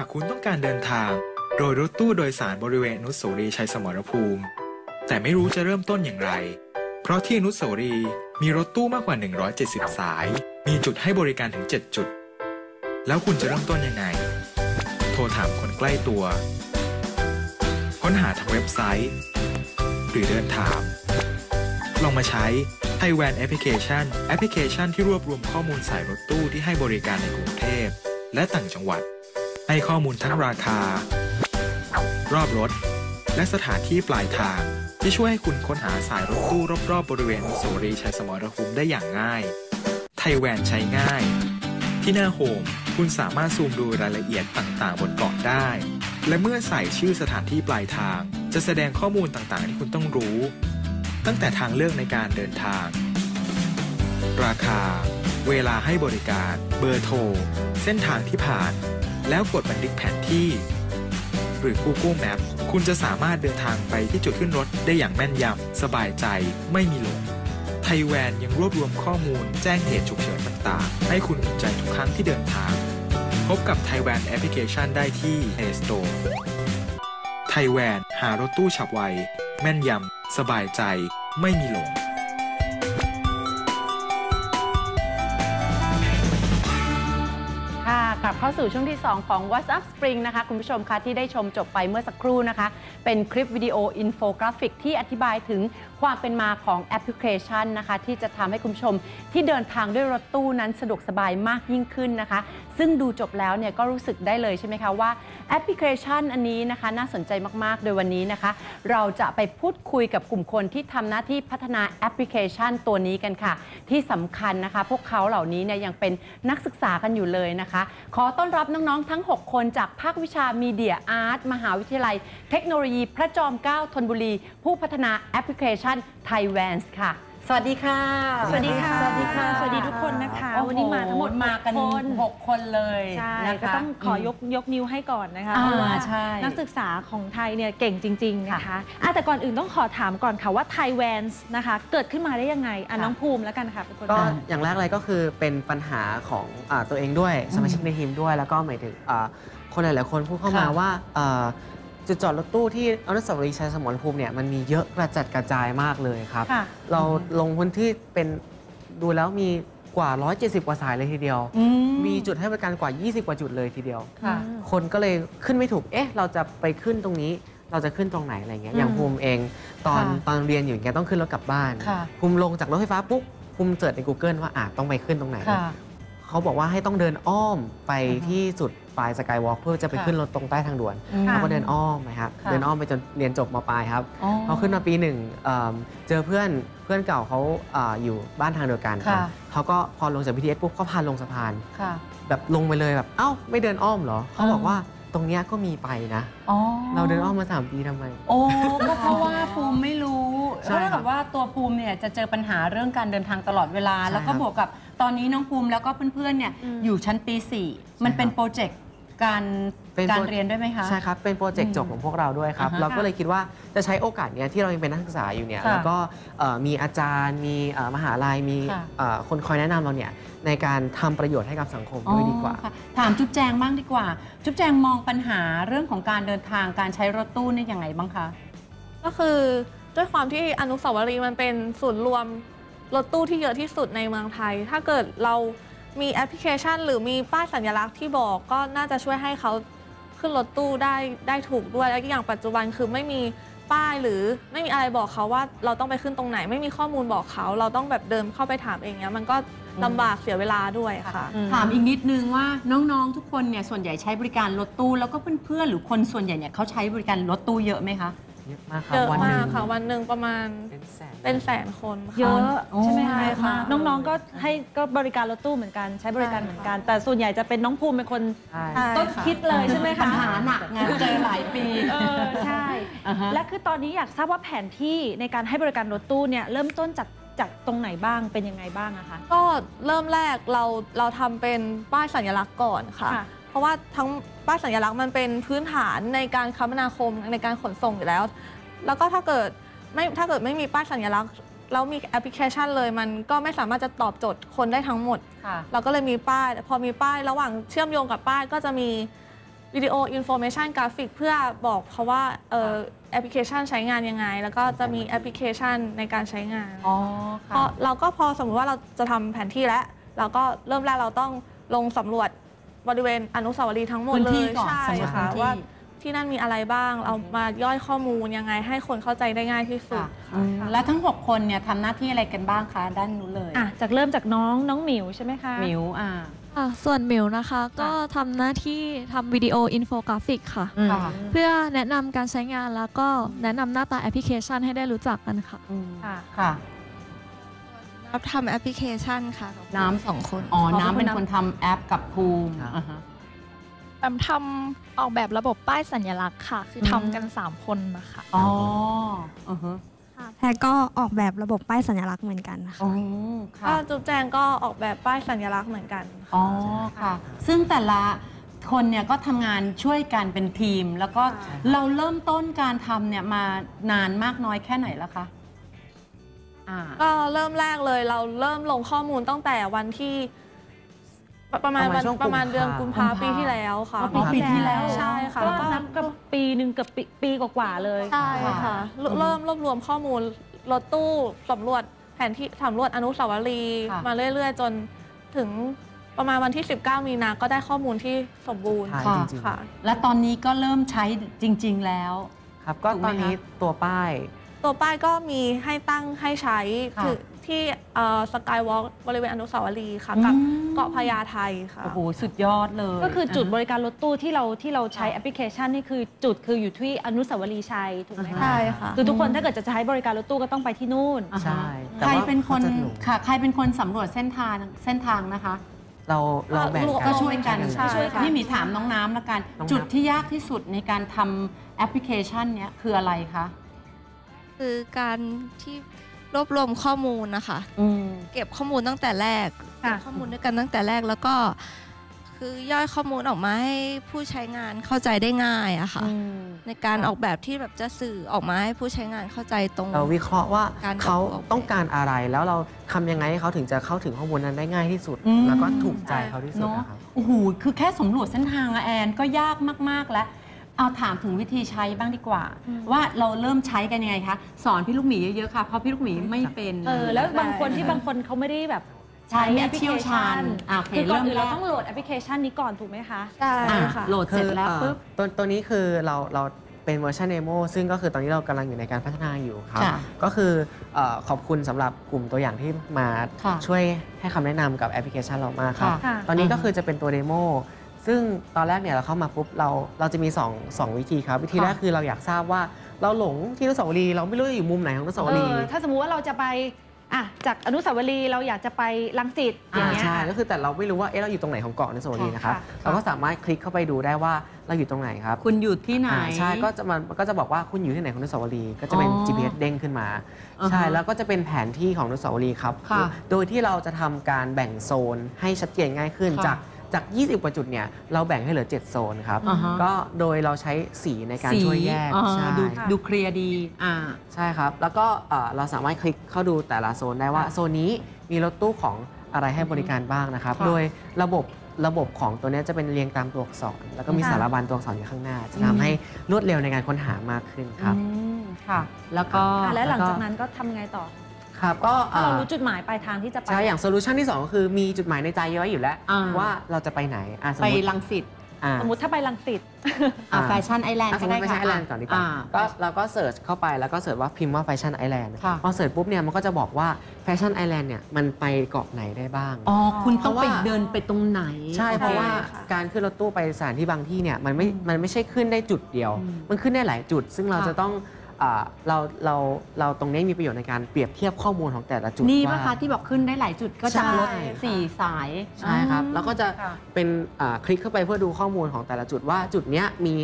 ากคุณต้องการเดินทาง โดยรถตู้โดยสารบริเวณอนุสาวรีย์ชัยสมรภูมิ แต่ไม่รู้จะเริ่มต้นอย่างไร เพราะที่อนุสาวรีย์มีรถตู้มากกว่า 170 สาย มีจุดให้บริการถึง 7 จุด แล้วคุณจะเริ่มต้นยังไง โทรถามคนใกล้ตัว ค้นหาทางเว็บไซต์ หรือเดินถาม ลองมาใช้ไทยแวนแอปพลิเคชันแอปพลิเคชันที่รวบรวมข้อมูลสายรถตู้ที่ให้บริการในกรุงเทพและต่างจังหวัด ให้ข้อมูลทั้งราคา รอบรถ และสถานที่ปลายทาง ที่ช่วยให้คุณค้นหาสายรถตู้รอบๆบริเวณอนุสาวรีชัยสมรภูมิได้อย่างง่าย ไทยแวนใช้ง่าย ที่หน้าโฮมคุณสามารถซูมดูรายละเอียดต่างๆ บนเกาะได้ และเมื่อใส่ชื่อสถานที่ปลายทาง จะแสดงข้อมูลต่างๆ ที่คุณต้องรู้ ตั้งแต่ทางเลือกในการเดินทาง ราคา เวลาให้บริการ เบอร์โทร เส้นทางที่ผ่าน แล้วกดบันทึกแผนที่ หรือ Google Map คุณจะสามารถเดินทางไปที่จุดขึ้นรถได้อย่างแม่นยำ สบายใจ ไม่มีหลง ไทยแวนยังรวบรวมข้อมูลแจ้งเหตุฉุกเฉินต่างๆ ให้คุณอุ่นใจทุกครั้งที่เดินทาง พบกับไทยแวนแอปพลิเคชันได้ที่ Play Store ไทยแวนหารถตู้ฉับไว แม่นยำ สบายใจ ไม่มีหลง เข้าสู่ช่วงที่ 2 ของ What's Up Spring นะคะ คุณผู้ชมคะที่ได้ชมจบไปเมื่อสักครู่นะคะ เป็นคลิปวิดีโออินโฟกราฟิกที่อธิบายถึงความเป็นมาของแอปพลิเคชันนะคะ ที่จะทำให้คุณผู้ชมที่เดินทางด้วยรถตู้นั้นสะดวกสบายมากยิ่งขึ้นนะคะ ซึ่งดูจบแล้วเนี่ยก็รู้สึกได้เลยใช่ไหมคะว่าแอปพลิเคชันอันนี้นะคะน่าสนใจมากๆ โดยวันนี้นะคะ เราจะไปพูดคุยกับกลุ่มคนที่ทำหน้าที่พัฒนาแอปพลิเคชันตัวนี้กันค่ะ ที่สำคัญนะคะ พวกเขาเหล่านี้เนี่ยยังเป็นนักศึกษากันอยู่เลยนะคะ ขอต้อนรับน้องๆทั้ง 6 คนจากภาควิชามีเดียอาร์ตมหาวิทยาลัย เทคโนโลยีพระจอมเกล้าธนบุรี ผู้พัฒนาแอปพลิเคชันไทยแวนส์ค่ะ สวัสดีค่ะ สวัสดีค่ะ สวัสดีค่ะ สวัสดีทุกคนนะคะ โอ้โหวันนี้มาทั้งหมดมากันหกคนหกคนเลยใช่นะคะก็ต้องขอยกยกนิ้วให้ก่อนนะคะอ่าเพราะว่าใช่ นักศึกษาของไทยเนี่ยเก่งจริง ๆ นะคะค่ะอะแต่ก่อนอื่นต้องขอถามก่อนค่ะว่าไทยแวนส์นะคะ เกิดขึ้นมาได้ยังไงอะค่ะน้องภูมิแล้วกันค่ะเป็นคนก็อ่านอย่างแรกเลยก็คือเป็นปัญหาของอาตัวเองด้วยสมาชิกในทีมด้วย แล้วก็หมายถึงอ่าคนหลาย ๆ คนพูดเข้ามาค่ะว่าอ่า จุดจอดรถตู้ที่อนุสาวรีย์ชัยสมรภูมิเนี่ยมันมีเยอะกระจัดกระจายมากเลยครับ ค่ะ เราลงพื้นที่เป็นดูแล้วมีกว่า 170 กว่าสายเลยทีเดียว อืมีจุดให้บริการกว่า 20 กว่าจุดเลยทีเดียว ค่ะ คนก็เลยขึ้นไม่ถูก เอ๊ะ เราจะไปขึ้นตรงนี้ เราจะขึ้นตรงไหนอะไรเงี้ย อย่างอืมภูมิเองตอนค่ะตอนเรียนอยู่อย่างเงี้ยต้องขึ้นรถกลับบ้าน ค่ะภูมิลงจากรถไฟฟ้าปุ๊บ ภูมิเสิร์ชใน Google ว่าอาจต้องไปขึ้นตรงไหน ค่ะ เขาบอกว่าให้ต้องเดินอ้อมไปอือฮึที่สุดปลายสกายวอล์กเพื่อจะไปค่ะขึ้นรถตรงใต้ทางด่วนอืมเขาก็เดินอ้อมนะครับค่ะเดินอ้อมไปจนเรียนจบมปลายครับอ๋อพอขึ้นมาปีหนึ่งเอิ่มเจอเพื่อนเพื่อนเก่าเขาอ่าอยู่บ้านทางเดียวกันครับค่ะเขาก็พอลงจาก BTS ปุ๊บเขาพาลงสะพานค่ะแบบลงไปเลยแบบเอ้าไม่เดินอ้อมเหรอเขาบอกอ่าว่าตรงเนี้ยก็มีไปนะอ๋อเราเดินอ้อมมาสามปีทำไม โอ้ก็เพราะว่าภูมิไม่รู้ ใช่ก็ครับเท่ากับว่าตัวภูมิเนี่ยจะเจอปัญหาเรื่องการเดินทางตลอดเวลา ใช่แล้วก็ครับบวกกับตอนนี้น้องภูมิแล้วก็เพื่อนๆเนี่ยอืมอยู่ชั้นปี 4 มันเป็นครับโปรเจกต์การเป็นการโปร เรียนด้วยไหมคะ ใช่ครับ เป็นโปรเจกอืต์มจบของพวกเราด้วยครับ อ่าฮะเราก็เลยคิดว่าจะใช้โอกาสเนี้ยที่เรายังเป็นนักศึกษาอยู่เนี่ย ค่ะแล้วก็เอ่อมีอาจารย์ มีเอ่อมหาลัย มีค่ะ เอ่อคนคอยแนะนำเราเนี่ยในการทำประโยชน์ให้กับสังคมด้วยดีกว่า อ๋อค่ะถามจุ๊บแจงบ้างดีกว่า จุ๊บแจงมองปัญหาเรื่องของการเดินทางการใช้รถตู้นี่ยังไงบ้างคะ ก็คือ ด้วยความที่อนุสาวรีย์มันเป็นศูนย์รวมรถตู้ที่เยอะที่สุดในเมืองไทย ถ้าเกิดเรามีแอปพลิเคชัน หรือมีป้ายสัญลักษณ์ที่บอกก็น่าจะช่วยให้เขาขึ้นรถตู้ได้ได้ถูกด้วยและอย่างปัจจุบันคือไม่มีป้ายหรือไม่มีอะไรบอกเขาว่าเราต้องไปขึ้นตรงไหน ไม่มีข้อมูลบอกเขา เราต้องแบบเดินเข้าไปถามเองเนี้ยมันก็ลำบากเสียเวลาด้วยค่ะ ถามอีกนิดนึงว่าน้องๆ ทุกคนเนี่ยส่วนใหญ่ใช้บริการรถตู้แล้วก็เพื่อนๆหรือคนส่วนใหญ่เนี่ยเขาใช้บริการรถตู้เยอะไหมคะ เยอะมากครับเยอะวันหมานึ่กงค่ะวันหนึ่งประมาณเป็นแสน เป็นแสนคนค่ะ เยอะอ๋อใช่ไหมใช่คะค่ะน้องๆก็ให้ก็บริการรถตู้เหมือนกันใช้บริการใช่เหมือนกัน แต่ส่วนใหญ่จะเป็นน้องภูมิเป็นคนใช่ใช่ต้นค่ะคิดเลยใช่ไหมคะ ปัญหาหนักไงเจอหลายปี เออใช่ อ่าฮะ และคือตอนนี้อยากทราบว่าแผนที่ในการให้บริการรถตู้เนี่ยเริ่มต้นจากจากตรงไหนบ้างเป็นยังไงบ้างอะคะ ก็เริ่มแรกเราเราทำเป็นป้ายสัญลักษณ์ก่อนค่ะ ค่ะเพ ราะว่าทั้งป้ายสัญลักษณ์มันเป็นพื้นฐานในการคมนาคมในการขนส่งอยู่แล้ว แล้วก็ถ้าเกิดไม่ถ้าเกิดไม่มีป้ายสัญลักษณ์แล้วมีแอปพลิเคชันเลยมันก็ไม่สามารถจะตอบโจทย์คนได้ทั้งหมดค่ะเราก็เลยมีป้าย พอมีป้ายระหว่างเชื่อมโยงกับป้ายก็จะมีวิดีโออินโฟเมชันกราฟิกเพื่อบอกเขาว่าเอ่อแอปพลิเคชันใช้งานยังไง แล้วก็จะมีแอปพลิเคชันในการใช้งานอ๋อพอค่ะเราก็พอสมมติว่าเราจะทำแผนที่แล้ว เราก็เริ่มแรกเราต้องลงสำรวจ บริเวณอนุสาวรีย์ทั้งหมดพื้นเลที่ยก่อนใช่สำรวจค่ะพื้นที่ ว่าที่นั่นมีอะไรบ้างเรามาย่อยข้อมูลยังไงให้คนเข้าใจได้ง่ายที่สุด ค่ะอืมแล้วทั้ง 6 คนเนี่ยทำหน้าที่อะไรกันบ้างคะ ด้านนู้นเลยอะจากเริ่มจากน้องน้องหมิวใช่ไหมคะ หมิวอ่า ค่ะส่วนมิวนะคะก็ทำหน้าที่ทำวิดีโออินโฟกราฟิกค่ะ ค่ะเพื่อแนะนำการใช้งานแล้วก็แนะนำหน้าตาแอปพลิเคชันให้ได้รู้จักกันค่ะอืมค่ะ ค่ะ รับทำแอปพลิเคชันค่ะกับน้ำ สองคนอ๋อ น้ำเป็นคนทำแอปกับภูมิครับ อ่าฮะแอมทำออกแบบระบบป้ายสัญลักษณ์ค่ะ คือทำกัน 3 คนนะคะอ๋ออือฮะแพรก็ออกแบบระบบป้ายสัญลักษณ์เหมือนกันนะคะ อ๋อก็ค่ะจุ๊บแจงก็ออกแบบป้ายสัญลักษณ์เหมือนกัน อ๋อค่ะ ซึ่งแต่ละคนเนี่ยก็ทำงานช่วยกันเป็นทีม แล้วก็ใช่เราเริ่มต้นการทำเนี่ยมานานมากน้อยแค่ไหนแล้วคะ อ่าก็เริ่มแรกเลย เราเริ่มลงข้อมูลตั้งแต่วันที่ ประมาณประมาณวันช่วงประมาณกุมภาเดือนกุมภากุมภาปีที่แล้วค่ะอ๋อปีที่แล้ว ใช่ค่ะก็แล้วก็นับกับปีหนึ่งเกับปีปีกว่าๆเลย ใช่ค่ะค่ะอืมเริ่มรวบรวมข้อมูลรถตู้สำรวจแผนที่สำรวจอนุสาวรีย์ค่ะ มาเรื่อย ๆ จนถึงประมาณวันที่ 19 มีนาก็ได้ข้อมูลที่สมบูรณ์ใช่ค่ะจริงค่ะ และตอนนี้ก็เริ่มใช้จริง ๆ แล้วๆครับก็ถูกไหมตอนนี้คะตัวป้าย ตัวป้ายก็มีให้ตั้งให้ใช้ค่ะคือที่สกายวอล์กบริเวณอนุสาวรีย์ค่ะกับอืม เกาะพญาไทค่ะ โอ้โหสุดยอดเลยก็คือจุดบาริการรถตู้ที่เราที่เราใช้แอปพลิเคชันนี่คือจุดคืออยู่ที่อนุสาวรีย์ชัยถูกไหมอ่าคะฮะใช่ค่ะ คือทุกคนถ้าเกิดจะใช้บริการรถตู้ก็ต้องไปที่นู่นอ่าฮะใช่แต่ใครว่าเป็นคนเขาจะหนูค่ะ ใครเป็นคนสำรวจเส้นทางเส้นทางนะคะ เราเราแบ่งก็กัน ก็ช่วยกันใช่ช่วยกันค่ะนี่หมีถามน้องน้ำละกัน น้องน้ำ จุดที่ยากที่สุดในการทำแอปพลิเคชันเนี้ยคืออะไรคะ คือการที่รวบรวมข้อมูลนะคะ อืม เก็บข้อมูลตั้งแต่แรกค่ะ เก็บข้อมูลด้วยกันตั้งแต่แรกแล้วก็ คือย่อยข้อมูลออกมาให้ผู้ใช้งานเข้าใจได้ง่ายอะค่ะในการออกแบบที่แบบจะสื่อออกมาให้ผู้ใช้งานเข้าใจตรง เราวิเคราะห์ว่าการเขาออกแบบต้องการอะไรแล้วเราทำยังไงให้เขาถึงจะเข้าถึงข้อมูลนั้นได้ง่ายที่สุด อืม แล้วก็ถูกใจเขาที่สุดเนาะนะครับ โอ้โหคือแค่สำรวจเส้นทางอะแอนก็ยากมาก ๆ แล้ว เอาถามถึงวิธีใช้บ้างดีกว่า ว่าเราเริ่มใช้กันยังไงคะสอนพี่ลูกหมีเยอะๆค่ะเพราะพี่ลูกหมีไม่เป็นเออแล้วบางคนที่บางคนเขาไม่ได้แบบใช้ไม่เชี่ยวชาญอะโอเคคือก่อนอื่นเริ่เรามแรกต้องโหลดแอปพลิเคชันนี้ก่อนถูกไหมคะใช่อะค่ะโหลดเสร็จแล้วคือปุ๊บเอ่อตัวตัวนี้คือเราเราเป็นเวอร์ชันเดโมซึ่งก็คือตอนนี้เรากำลังอยู่ในการพัฒนาอยู่ครับค่ะก็คือเอ่อขอบคุณสำหรับกลุ่มตัวอย่างที่มาค่ะช่วยให้คำแนะนำกับแอปพลิเคชันเรามากครับค่ะค่ะตอนนี้อืมก็คือจะเป็นตัวเดโม ซึ่งตอนแรกเนี่ยเราเข้ามาปุ๊บเราเราจะมี2งวิธีครับ วิธีแรกคือเราอยากทราบว่าเราหลงที่อนุสาวรีย์เราไม่รู้จะอยู่มุมไหนของอนุสาวเอรีอย์ถ้าสมมุติว่าเราจะไปอะจากอนุสาวรีย์เราอยากจะไปลังสิตอย่างเงี้ยใช่ค่ะก็คือแต่เราไม่รู้ว่าเอ๊ะเราอยู่ตรงไหนของเกาะอนุสาวรีย์นะครับค่ะเราก็สามารถคลิกเข้าไปดูได้ว่าเราอยู่ตรงไหนครับ คุณอยู่ที่ไหนอ่าใช่ก็จะมันก็จะบอกว่าคุณอยู่ที่ไหนของอนุสาวรีย์ก็จะเป็นอ๋อ GPS เด้งขึ้นมาอ่าฮะใช่แล้วก็จะเป็นแผนที่ของอนุสาวรีย์ครับค่ะโดยที่เราจะทำการแบ่งโซนให้ชัดเจนง่ายขึ้นค่ะจาก จาก 20 กว่าจุดเนี่ยเราแบ่งให้เหลือ 7 โซนครับอ่าฮะ ก็โดยเราใช้สีในการช่วยแยกอ่าใช่ดูดูเคลียร์ดีอ่า ใช่ครับ แล้วก็เอ่อเราสามารถคลิกเข้าดูแต่ละโซนได้ว่าค่ะโซนนี้มีรถตู้ของอะไรให้บริการบ้างนะครับ ค่ะโดยระบบระบบของตัวเนี้ยจะเป็นเรียงตามตัวอักษร แล้วก็มีค่ะสารบัญตัวอักษรอยู่ข้างหน้า จะอืม ทำให้รวดเร็วในการค้นหามากขึ้นครับ อืมค่ะ แล้วก็ ค่ะและหลังแล้วก็จากนั้นก็ทำไงต่อ ครับก็ถ้าเราอ่ารู้จุดหมายปลายทางที่จะไปใช่อย่างโซลูชันที่ 2 ก็คือมีจุดหมายในใจไว้อยู่แล้ว อ่า ว่าเราจะไปไหนอะสมไปมติลังสิตอ่า สมมติถ้าไปลังสิต อ่าอ่าแฟชั่นไอแลนด์อะสก็มมได้ติไปค่ะใช้ไอแลนด์ก่อนดีกว่าอ่าก็เราก็เสิร์ชเข้าไปแล้วก็เสิร์ชว่าพิมพ์ว่าแฟชั่นไอแลนด์ค่ะ พอเสิร์ชปุ๊บเนี่ยมันก็จะบอกว่าแฟชั่นไอแลนด์เนี่ยมันไปเกาะไหนได้บ้าง อ๋อ คุณต้องเพราะไปว่าเดินไปตรงไหน ใช่เพราะว่าค่ะ การขึ้นรถตู้ไปสถานที่บางที่เนี่ยมันไม่อืมมันไม่ใช่ขึ้นได้จุดเดียว อืมมันขึ้นได้หลายจุด ซึ่งเราค่ะจะต้อง อ่าเราเราเราตรงนี้มีประโยชน์ในการเปรียบเทียบข้อมูลของแต่ละจุดนี่ว่าปะคะที่บอกขึ้นได้หลายจุดก็จากรถใช่ สี่สายใช่ครับแล้วก็จะค่ะเป็นอ่าคลิกเข้าไปเพื่อดูข้อมูลของแต่ละจุดว่าจุดเนี้ยมี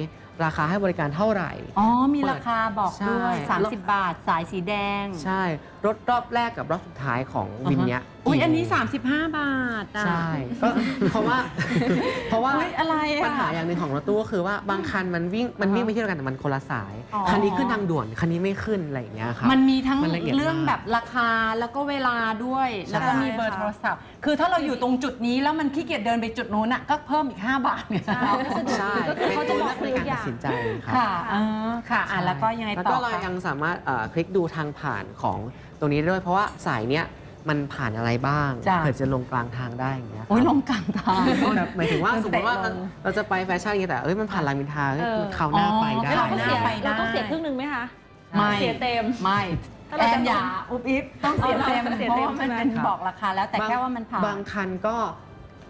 ราคาให้บริการเท่าไหร่ อ๋อมีราคาบอกด้วย ใช่ 30 บาท สายสีแดง ใช่ รถรอบแรกกับรอบสุดท้ายของวินเนี้ยอุ้ยกี่อันนี้โมง35 บาทอะ ใช่ก็เพราะว่า เพราะว่าอุ๊ยอะไรอะปัญหาอย่างหนึ่งของรถตู้ก็คือว่าบางคันมันวิ่งมันวิ่งไปที่เดียวกันแต่มันคนละสาย อ๋อ คันนี้ขึ้นทางด่วนคันนี้ไม่ขึ้นอะไรอย่างเงี้ยครับ มันมีทั้งมันละเอียดเรื่องมากแบบราคาแล้วก็เวลาด้วย แล้วก็มีเบอร์ค่ะโทรศัพท์ คือถ้าเราอยู่ตรงจุดนี้แล้วมันขี้เกียจเดินไปจุดนู้นอะก็เพิ่มอีก 5 บาทเนี่ยใช่ก็คือเขาจะบอกเป็นทุตัวกเลือกในอการย่างตัดสินใจครับค่ะเออค่ะอะแล้วก็ยังไงแล้วต่ก็อเราคะ ยังสามารถเอ่อคลิกดูทางผ่านของต รงนี้ด้วยเพราะว่าสายเนี้ยมันผ่านอะไรบ้างจ้ะ เผื่อจะลงกลางทางได้อย่างเงี้ยครับโอ้ยลงกลางทาง แบบหมายถึงว่าสมมติว่าเตะลง เราจะไปแฟชั่นอย่างเงี้ยแต่เอ้ยมันผ่านรามอินทราเอ้ยเออ เขาวหน้าไปได้ แล้วเราต้องเสียไปได้ เราต้องเสียครึ่งหนึ่งไหมคะ ไม่เสียเต็ม ไม่ถ้าแอเราจะนอย่าอุบอิบต้องเสียเต็มเอาเสียเพราะเต็มว่ามันใช่ไหม เป็นครับบอกราคาแล้วแต่แค่ว่ามันผ่าน บางคันก็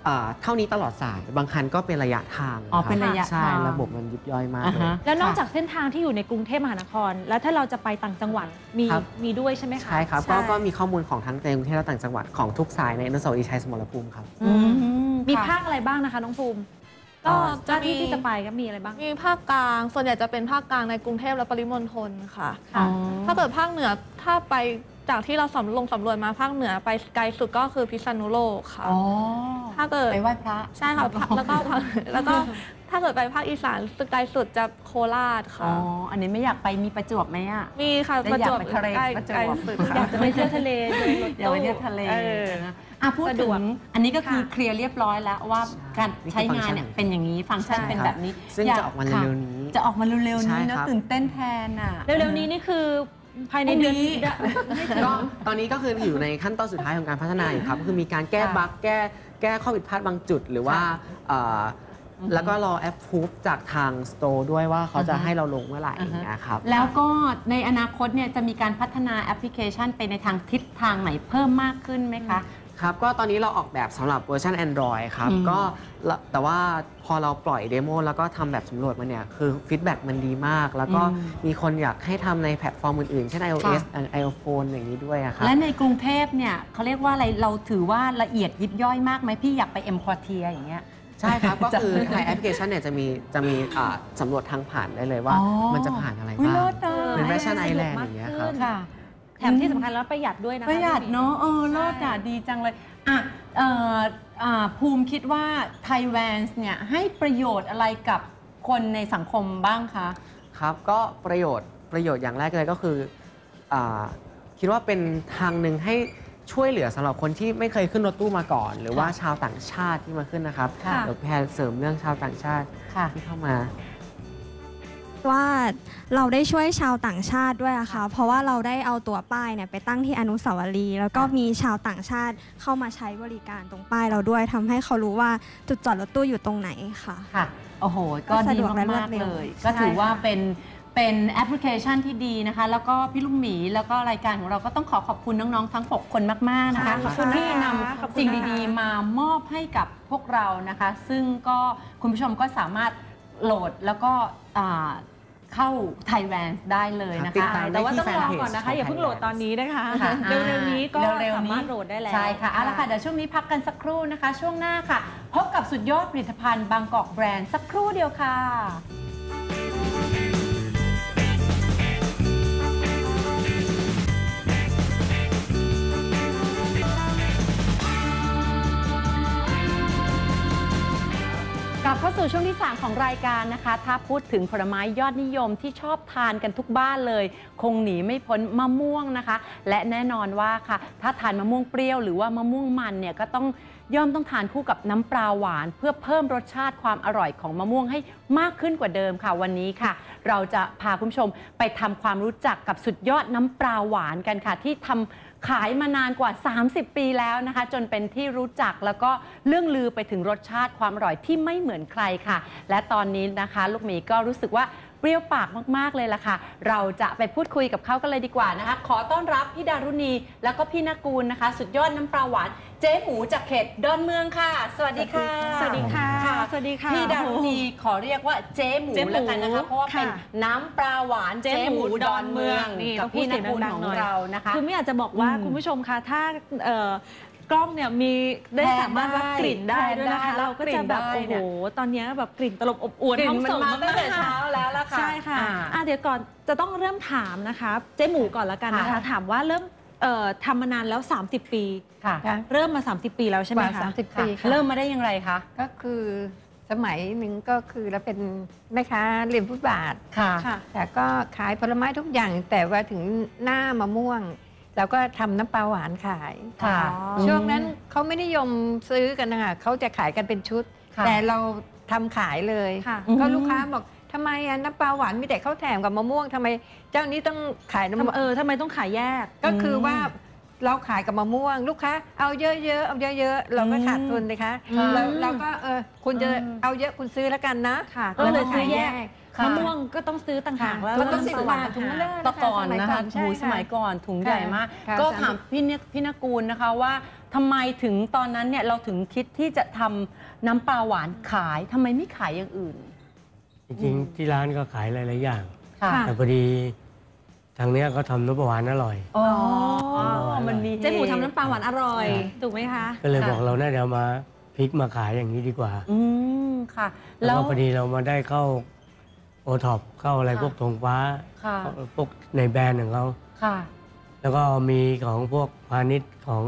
อ่าเท่านี้ตลอดสาย บางคันก็เป็นระยะทางอ๋อคบเป็นระยะใช่ทาง ระบบมันยิบย่อยมากอ่าเลย ฮะ แล้วนอกจากเส้นทางที่อยู่ในกรุงเทพมหานคร แล้วถ้าเราจะไปต่างจังหวัดมีครับ มีด้วยใช่ไหมคะใช่ครับก็ก็มีข้อมูลของทั้งในกรุงเทพและต่างจังหวัดของทุกสายในอนุสาวรีย์ชัยสมรภูมิครับ อืมมีค่ะภาคอะไรบ้างนะคะน้องภูมิ ก็จะจะมี ที่ที่จะไปก็มีอะไรบ้าง มีภาคกลาง ส่วนใหญ่จะเป็นภาคกลางในกรุงเทพและปริมณฑลค่ะ อ๋อ ถ้าเกิดภาคเหนือถ้าไป จากที่เราสำลงสำรวจมาภาคเหนือไปไกลสุดก็คือพิษณุโลกค่ะ อ๋อถ้าเกิดไปไหว้พระ ใช่ค่ะภาคแล้วก็ภาคแล้วก็ถ้าเกิดไปภาคอีสานสุดไกลสุดจะโคราชอ๋อค่ะอันนี้ไม่อยากไปมีประจวบไหมอะ มีค่ะได้ประอยาจกวบไปทะเลใกล้ประจวบใกล้สุดอค่ะยากจะไปเที่ยวทะเลโดยรถเดี๋ยวไปตู้เที่ยวทะเลเออนะอะพูดสะดถึวงกอันนี้ก็คือค่ะเคลียร์เรียบร้อยแล้วว่าการนี่คือใช้งานเนี่ยฟังก์ชันเป็นอย่างนี้ฟังก์ชันใช่เป็นครับแบบนี้ ซึ่งยจะออกมาเร็วๆนี้ จะออกมาเร็วๆใช่นี้นะครับตื่นเต้นแทนอะ เร็วๆนี้นี่คือ ภายในเดือนพรุ่งนี้ไม่ถึงก็ตอนนี้ก็คืออยู่ในขั้นตอนสุดท้ายของการพัฒนาอยู่ครับก็คือมีการแก้ค่ะบั๊กแก้แก้ข้อผิดพลาดบางจุดหรือว่าค่ะเอ่อออฮึแล้วก็รอแอปพูฟจากทางสโตร์ด้วยว่าเขาจะอือฮึให้เราลงเมื่อไหร่อือฮึอย่างเงี้ยครับ แล้วก็ในอนาคตเนี่ยจะมีการพัฒนาแอปพลิเคชันไปในทางทิศทางไหนเพิ่มมากขึ้นไหมคะ ครับ ก็ตอนนี้เราออกแบบสำหรับเวอร์ชัน Android ครับ อืมก็ละแต่ว่าพอเราปล่อยเดโมแล้วก็ทำแบบสำรวจมาเนี่ย คือฟีดแบ็กมันดีมาก แล้วก็มีคนอยากให้ทำในแพลตฟอร์มอื่นๆ เช่น iOS ค่ะ iPhone อย่างนี้ด้วยอะครับ และในกรุงเทพเนี่ยเขาเรียกว่าอะไรเราถือว่าละเอียดยิบย่อยมากไหมพี่อยากไปเอ็มควอเทียอย่างเงี้ย ใช่ครับ ก็คือจะในแอปพลิเคชันเนี่ยจะมีจะมีอ่าสำรวจทางผ่านได้เลยว่า อ๋อ มันจะผ่านอะไรอุ๊ยบ้าง เลิศอะเป็นแฟชั่นให้ไอสะดวกแลนด์มากอย่างเงี้ยขึ้นครับ ค่ะแถมที่สำคัญแล้วประหยัดด้วยนะคะประหยัดพี่หมีเนาะเออเลิศอะใช่ดีจังเลยอะเอ่ออ่าภูมิคิดว่าไทยแวนส์เนี่ยให้ประโยชน์อะไรกับคนในสังคมบ้างคะ ครับก็ประโยชน์ประโยชน์อย่างแรกเลยก็คืออาคิดว่าเป็นทางหนึ่งให้ช่วยเหลือสำหรับคนที่ไม่เคยขึ้นรถตู้มาก่อน หรือว่าชาวต่างชาติที่มาขึ้นนะครับค่ะ เดี๋ยวแพรเสริมเรื่องชาวต่างชาติค่ะ ที่เข้ามา ว่าเราได้ช่วยชาวต่างชาติด้วยอะค่ะ เพราะว่าเราได้เอาตัวป้ายเนี่ยไปตั้งที่อนุสาวรีย์แล้วก็มีชาวต่างชาติเข้ามาใช้บริการตรงป้ายเราด้วยทำให้เขารู้ว่าจุดจอดรถตู้อยู่ตรงไหนค่ะ ค่ะโอ้โห ก็ก็สะดีดวกและรวมาดกเร็ๆวเลยใช่ก็ถือว่าค่ะ เป็นเป็นแอปพลิเคชันที่ดีนะคะ แล้วก็พี่ลุงหมีแล้วก็รายการของเราก็ต้องขอขอบคุณน้อง ๆ ทั้ง 6 คนมาก ๆ นะคะขอบคุณนะคะที่นขอบคุณำสิ่งนะคะดี ๆ มามอบให้กับพวกเรานะคะ ซึ่งก็คุณผู้ชมก็สามารถโหลดแล้วก็อ่า เข้าไทยแวนได้เลยนะติดคะ ตามแต่ว่าได้ที่ต้องรอแฟนเพจก่อนนะขคะองอย่าเพิ่งโหลดตอนนี้นะคะ ค่ะเร็วๆนี้ก็เร็วๆสานี้มารถโหลดได้แล้ว ใช่ค่ะเอาละค่ะเดี๋ยวช่วงนี้พักกันสักครู่นะคะ ช่วงหน้าค่ะ พบกับสุดยอดผลิตภัณฑ์บางกอกแบรนด์สักครู่เดียวค่ะ สู่ช่วงที่ 3 ของรายการนะคะ ถ้าพูดถึงผลไม้ยอดนิยมที่ชอบทานกันทุกบ้านเลย คงหนีไม่พ้นมะม่วงนะคะ และแน่นอนว่าค่ะ ถ้าทานมะม่วงเปรี้ยวหรือว่ามะม่วงมันเนี่ยก็ต้องย่อมต้องทานคู่กับน้ำปลาหวาน เพื่อเพิ่มรสชาติความอร่อยของมะม่วงให้มากขึ้นกว่าเดิมค่ะวันนี้ค่ะ เราจะพาคุณผู้ชมไปทำความรู้จักกับสุดยอดน้ำปลาหวานกันค่ะ ที่ทำ ขายมานานกว่า 30 ปีแล้วนะคะ จนเป็นที่รู้จักแล้วก็เรื่องลือไปถึงรสชาติความอร่อยที่ไม่เหมือนใครค่ะ และตอนนี้นะคะ ลูกหมีก็รู้สึกว่า เปรี้ยวปากมากๆเลยล่ะค่ะ เราจะไปพูดคุยกับเขากันเลยดีกว่านะคะ ขอต้อนรับพี่ดารุณีแล้วก็พี่นากูลนะคะ สุดยอดน้ำปลาหวาน เจ๊หมูจากเขตดอนเมืองค่ะ สวัสดีค่ะสวัสดีค่ะสวัสดีค่ะพี่ดารุณีขอเรียกว่าเจ๊หมูเจ๊หมูแล้วกันนะคะเพราะว่าเป็นค่ะน้ำปลาหวานเจ๊หมูดอนเมืองนี่กับต้องพูดพี่เสีนายงกูลดังของๆหน่อยเรานะคะ คือไม่อยากจะบอกว่าอืมคุณผู้ชมคะถ้าเอ่อ กล้องเนี่ยมีได้แทนสามารถวัดกลิ่นได้ด้วยนะคะ แทนได้เราก็จะแบบกลิ่โอ้นโหได้เนี่ยตอนเนี้ยแบบกลิ่นตลบอบอวนกลิ่นห้องมันส่งมาตั้งแต่กๆ เช้าแล้วล่ะค่ะ ใช่ค่ะอ่าอะ เดี๋ยวก่อนจะต้องเริ่มถามนะคะเจ๊หมูก่อนละกันนะคะ ค่ะ ถามว่าเริ่มเอ่อทำมานานแล้ว 30 ปี ค่ะค่ะเริ่มมา 30 ปีแล้วใช่ไหมกว่าคะ สามสิบปีค่ะเริ่มมาได้อย่างไรคะก็คือสมัยหนึ่งก็คือเราเป็นแม่ค้าริมฟุตบาท ค่ะค่ะแต่ก็ขายผลไม้ทุกอย่างแต่ว่าถึงหน้ามะม่วง เราก็ทำน้ำปลาหวานขายค่ะช่วงนั้นเขาไม่นิยมซื้อกันนะคะเขาจะขายกันเป็นชุด ค่ะแต่เราทำขายเลยค่ะ ก็ลูกค้าบอกทำไมอะน้ำปลาหวานมีแต่ข้าวแถมกับมะม่วงทำไม เจ้านี้ต้องขายน้ำทำเออทำไมต้องขายแยก ก็คือว่าเราขายกับมะม่วง ลูกค้าเอาเยอะๆเอาเยอะๆเราก็ขาดทุนนะคะอืมเราเราก็เออคุณจะอืม เอาเยอะคุณซื้อแล้วกันนะค่ะก็เลยซื้อแยก ค่ะ มะม่วงก็ต้องซื้อต่างหากแล้วมันก็น้ำสิบปลหวบาทถุงละตะก่อนนะคะใช่หูค่ะสมัยก่อนถุงใหญ่มาก ค่ะก็สามสิบถามพี่เนี่ยพี่นกูลนะคะว่าทำไมถึงตอนนั้นเนี่ยเราถึงคิดที่จะทำน้ำปลาหวานขายทำไมไม่ขายอย่างอื่น จริงๆที่ร้านก็ขายหลาย ๆ อย่าง ค่ะค่ะแต่พอดีทางเนี้ยเขาทำน้ำปลาหวานอร่อย อ๋ออมันมีเจ๊หมูทำน้ำปลาหวานอร่อย ถูกไหมคะ ก็เลยค่ะบอกเราน่าจะเอามาพลิกมาขายอย่างนี้ดีกว่า อืมค่ะ แล้แล้ววก็พอดีเรามาได้เข้า โอท็อปเข้าอะไรค่ะพวกธงฟ้าค่ะพวกในแบรนด์ของเขาค่ะ แล้วก็มีของพวกพาณิชย์ของ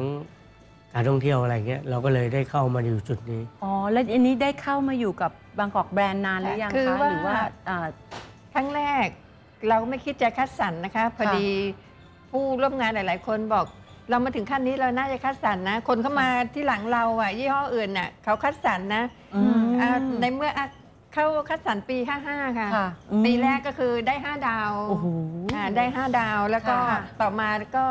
การท่องเที่ยวอะไรเงี้ยเราก็เลยได้เข้ามาอยู่จุดนี้ อ๋อ แล้วอันนี้ได้เข้ามาอยู่กับบางกอกแบรนด์นานหรือยังคือคะว่า หรือว่าอ่า ครั้งแรกเราไม่คิดจะคัดสรรนะคะ พอดีผู้ร่วมงานหลาย ๆ คนบอก เรามาถึงขั้นนี้เราน่าจะคัดสรรนะ คนเข้ามาที่หลังเราอะยี่ห้ออื่นน่ะเขาคัดสรรนะอืม อ่าในเมื่ออะ เข้าคัดสรรปี 55 ค่ะ ค่ะอืม ปีแรกก็คือได้ 5 ดาวโอ้โหอ่าได้ 5 ดาวแล้วก็ค่ะ ต่อมาก็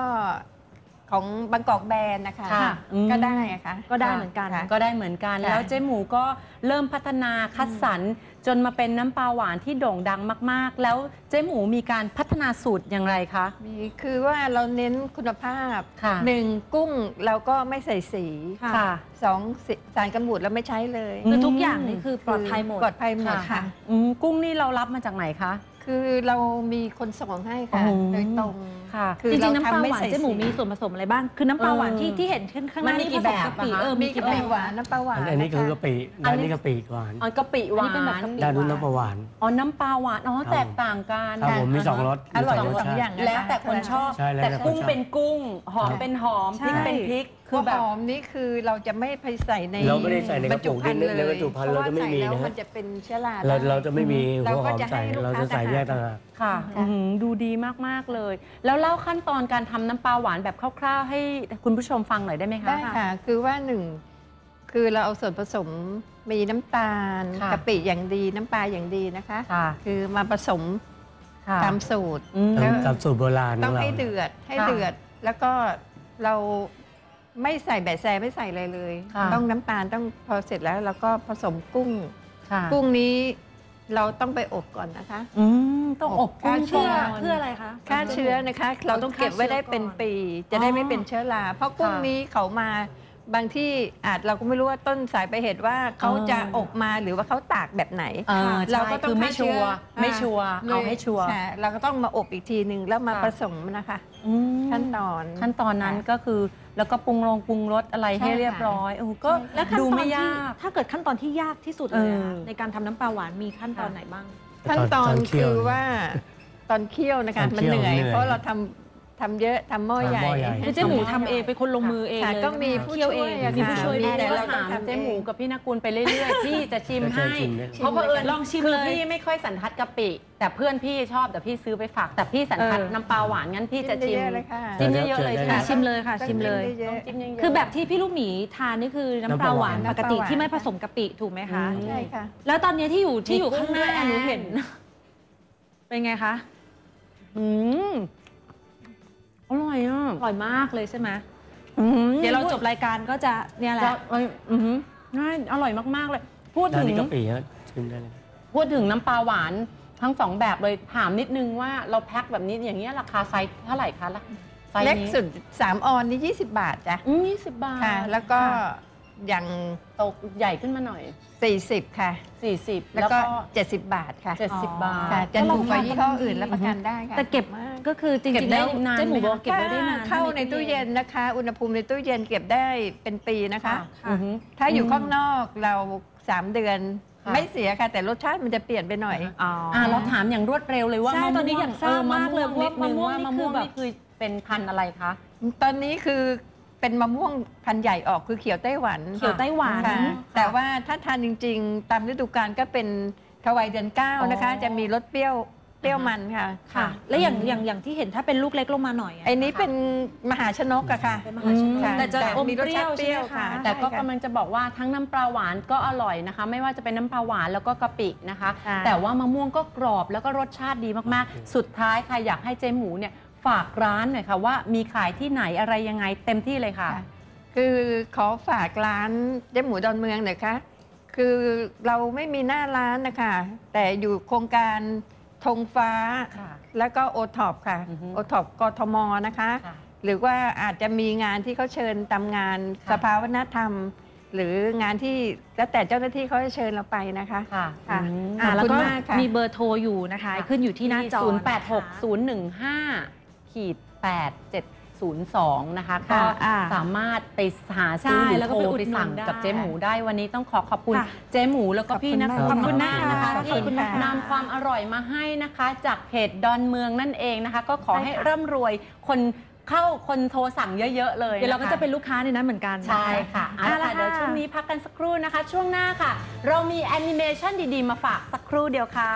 ของบางกอกแบรนด์นะคะ ค่ะอืม ก็ได้อะค่ะก็ได้เหมือนกันค่ะ ก็ได้เหมือนกัน ค่ะแล้วเจ๊หมูก็เริ่มพัฒนาคัดสรรจนมาเป็นน้ำปลาหวานที่โด่งดังมาก ๆ แล้วเจ๊หมูมีการพัฒนาสูตรอย่างไรคะ มีคือว่าเราเน้นคุณภาพค่ะ หนึ่งกุ้งเราก็ไม่ใส่สีค่ะค่ะสองสิสารกันบูดเราไม่ใช้เลยคือทุกอย่างนี่คือปลอดภัยหมด ปลอดภัยหมดค่ะอืมกุ้งนี่เรารับมาจากไหนคะ คือเรามีคนส่งให้ค่ะ โอ้โห โดยตรง ค่ะคือจริงๆ น้ำปลาเทำไม่หวานใส่เจ๊หมูสีมีส่วนผสมอะไรบ้าง คือน้ำปลาหวานที่เออที่เห็นขึ้นข้างหมัน้านมีนี่กี่ผสมแบบกะปิอะคะ เออมีมีกะกี่แบปิบ หวานน้ำปลาหวานอันนี้คือะกะปิอัด้านนนี้นี้กะปิหวานอ๋อกะปิหวาอันนี้เป็นแบบนกะปิ ด้านนู้นน้ำปลาหวาน อ๋อน้ำปลาหวานอ๋อครับ แตกต่างกันครับผมมีสองรสอร่อยมีทั้งสองชาติอย่างนะคะแล้วแต่คนชอบ ใช่แล้วแต่แต่คนกุ้งชอบเป็นกุ้ง หอมใช่เป็นหอมใช่พริกเป็นพริกคืคืออแบแบบบหอมนี่คือเราจะไม่ไปใส่ในเราไม่ได้ใส่ในกระปุกภัณฑ์ในบรรจุภัณฑ์เราจะไม่มีเพราะว่าใส่แล้วนะฮะมันจะเป็นเชื้อราเราได้เราจะไม่มีหัเราวหก็อมจะใส่ให้ลูกเราค้าจะใส่ต่างหากแยกต่างหากค่ะค่ะอื้อหือดูดีมาก ๆ เลย แล้วเล่าขั้นตอนการทำน้ำปลาหวานแบบคร่าว ๆ ให้คุณผู้ชมฟังหน่อยได้ไหมคะได้ค่ะ คือว่าหนึ่งคือเราเอาส่วนผสมมีน้ำตาลค่ะกะปิอย่างดีน้ำปลาอย่างดีนะคะค่ะคือมาผสมค่ะตามสูตรอืมแล้วตามสูตรโบราณขต้อองงเราให้เดือดให้ค่ะเดือดแล้วก็เรา ไม่ใส่แบะแซไม่ใส่อะไรเลย ค่ะ ต้องน้ำตาลต้องพอเสร็จแล้วเราก็ผสมกุ้ง ค่ะกุ้งนี้เราต้องไปอบก่อนนะคะ อืมต้องอบกุ้งเพื่เพื่อก่อนเพื่ออะไรคะ ฆ่าเชื้อนะคะ เราต้องเก็บไว้ได้เป็นปี จะได้ไม่เป็นเชื้อราเพราะกุ้งค่ะ นี้เขามา บางที่อาจเราก็ไม่รู้ว่าต้นสายไปเหตุว่าเขาจะอ๋ออบมาหรือว่าเขาตากแบบไหนเออเราเราก็ก็ต้ต้อองงไม่ชัวร์ฆ่าเชื้อไม่ชัวร์ลยเอาให้ชัวร์ใช่เราก็ต้องมาอบอีกทีหนึ่งแล้วมาค่ะผสมนะคะ อืมขั้นตอน ขั้นตอนนั้นค่ะก็คือแล้วก็ปรุงลงปรุงรสอะไรใช่ให้เรียบค่ะร้อยโอ้โหก็แล้วขั้นดูตอนไม่ที่ยาก ถ้าเกิดขั้นตอนที่ยากที่สุดเลยอะเออ ในการทำน้ำปลาหวานมีขั้นตอนไหนบ้าง ขั้นตอนตอนเคี่คืยวอว่าตอนเคี่ยวนะคะ ตอนมันเคี่ยวเหนื่อย เหนื่อย เพราะเราทำ ทำเยอะทำหม้อทำใหญ่หม้อใหญ่ คือเจ๊หมูทำเองเป็นคนลงมือเองค่ะเลยก็มีใช่ไหผู้เคี่ยวช่เอวยงอะมีค่ะผู้ช่วยมีด้วยแต่ก็เราต้อถางมทำเจ๊หมูเองกับพี่นกุลไปเรื่อยๆพี่จะชิมให้ชิมได้เพราะเผอิญลองชิมคือเลยพี่ไม่ค่อยสันทัดกะปิ แต่เพื่อนพี่ชอบแต่พี่ซื้อไปฝากแต่พี่สันทัดเออ น้ำปลาหวานงั้นพี่จะชิม เยอะๆเลยค่ะจิ้มเยอะๆเลยใช่ไหมอะชิมเลยค่ะต้องชิมเลยเยอะจิ้มเยอะๆ คือแบบที่พี่ลูกหมีทานนี่คือน้ำปลาหวานน้ำปลาหวานปกติน้ำปลาหวานที่ไม่ผสมกะปิถูกไหมคะอืมใช่ค่ะ แล้วตอนนี้ที่อยู่ที่อยู่มีกุ้ข้างงหน้าด้วย หนูเห็น เป็นไงคะ อืม อร่อยอะ อร่อยมากเลยใช่ไหมอืมเดี๋ยวเราจบรายการก็จะเนี่ยแหจะละเอ้ยอือหือง่ายอร่อยมากๆเลย พูดด้านถึง นี้กะปิฮะชิมได้เลย พูดถึงน้ำปลาหวานทั้งสองแบบเลยถามนิดนึงว่าเราแพ็คแบบนี้อย่างเงี้ยราคาไซส์เท่าไหร่คะล่ะไซส์เล็กนี้สุด 3 ออนนี่ 20 บาทจ้ะอืมยี่สิบบาทค่ะ แล้วก็อ ย่างตกใหญ่ขึ้นมาหน่อย 40 ค่ะสี่สิบแล้แล้ววก็ ก็ 70 บาทค่ะเจ็ดสิบบาท ค่ะจะถูกกว่ายี่ห้ออื่นรับประกันได้ค่ะแต่เก็บมากก็คือจเก็ริบงๆได้แล้วนานเจ๊หมูไหมบอกเก็บไว้ได้นานเข้าในตู้เย็นนะคะ อุณหภูมิในตู้เย็นเก็บได้เป็นปีนะคะอือหือ ถ้าอยู่ข้างนอกเรา 3 เดือนค่ะ ไม่เสียค่ะ แต่รสชาติมันจะเปลี่ยนไปหน่อย อ๋ออ่าเราถามอย่างรวดเร็วเลยว่าใช่มะม่วงตอนนี้อยากทราบมากเลยออว่ามะม่วงนิดนึนี่คือแบบมะม่วงนี่คือเป็นพันธุ์อะไรคะ ตอนนี้คือ เป็นมะม่วงพันธุ์ใหญ่ออกคือเขียวไต้หวันเขียวไต้หวัน ค่ะแต่ว่าถ้าทานจริงๆ ตามฤดูกาลก็เป็นทวายเดือนเก้านะคะ อ๋อ จะมีรสเปรี้ยวเปรี้ยวมันค่ะค่ะ แล้วอย่างอย่างอย่างที่เห็นถ้าเป็นลูกเล็กลงมาหน่อยะไอ้นี้เป็นมหาชนกอะค่ะ เป็นมหาชนก ค่แต่จะอมมีรสชาติเปรี้ยวใช่ไหมคะค่ะแต่ก็ใช่ค่ะกำลังจะบอกว่าทั้งน้ำปลาหวานก็อร่อยนะคะ ไม่ว่าจะเป็นน้ำปลาหวานแล้วก็กะปินะคะใช่แต่ว่ามะม่วงก็กรอบแล้วก็รสชาติดีมากๆ สุดท้ายค่ะอยากให้เจ๊หมูเนี่ย ฝากร้านหน่อยค่ะว่ามีขายที่ไหนอะไรยังไงเต็มที่เลยค่ะค่ะ คือขอฝากร้านเจ๊หมูดอนเมืองหน่อยคะคือเราไม่มีหน้าร้านนะคะ แต่อยู่โครงการธงฟ้า ค่ะแล้วก็โอท็อปค่ะอือฮึโอท็อปกทมนะคะ ค่ะหรือว่าอาจจะมีงานที่เขาเชิญตามงานค่ะ สภาวัฒนธรรม หรืองานที่แล้วแต่เจ้าหน้าที่เขาจะเชิญเราไปนะคะ ค่ะค่ะอืม อ่าขอบแล้วคุณก็มากค่ะ มีเบอร์โทรอยู่นะคะ ขึ้นอยู่ที่หน้าจอ 0 8นะคะ6 0 1 5 ขีด8 7 0 2 นะคะ ก็ค่ะอ่าสามารถไปหาซื้อใช่หรือแล้วก็โทไปรอุดไปหนุนสั่งได้กับเจ๊หมูได้วันนี้ต้องขอขอบคุณค่ะเจ๊หมูแล้วก็พี่นักขอบคุณมากนะคะขอบที่คุณค่ะนำความอร่อยมาให้นะคะ จากเพจดอนเมืองนั่นเองนะคะ ก็ขอใช่ให้ค่ะ ร่ำรวยคนเข้าคนโทรสั่งเยอะ ๆ เลยเดี๋ยวเราก็ค จะเป็นลูกค้าในนั้นเหมือนกันใช่ค่ะเอาเอาละละค่ะ เดี๋ยวช่วงนี้พักกันสักครู่นะคะ ช่วงหน้าค่ะ เรามีแอนิเมชันดี ๆ มาฝากสักครู่เดียวค่ะ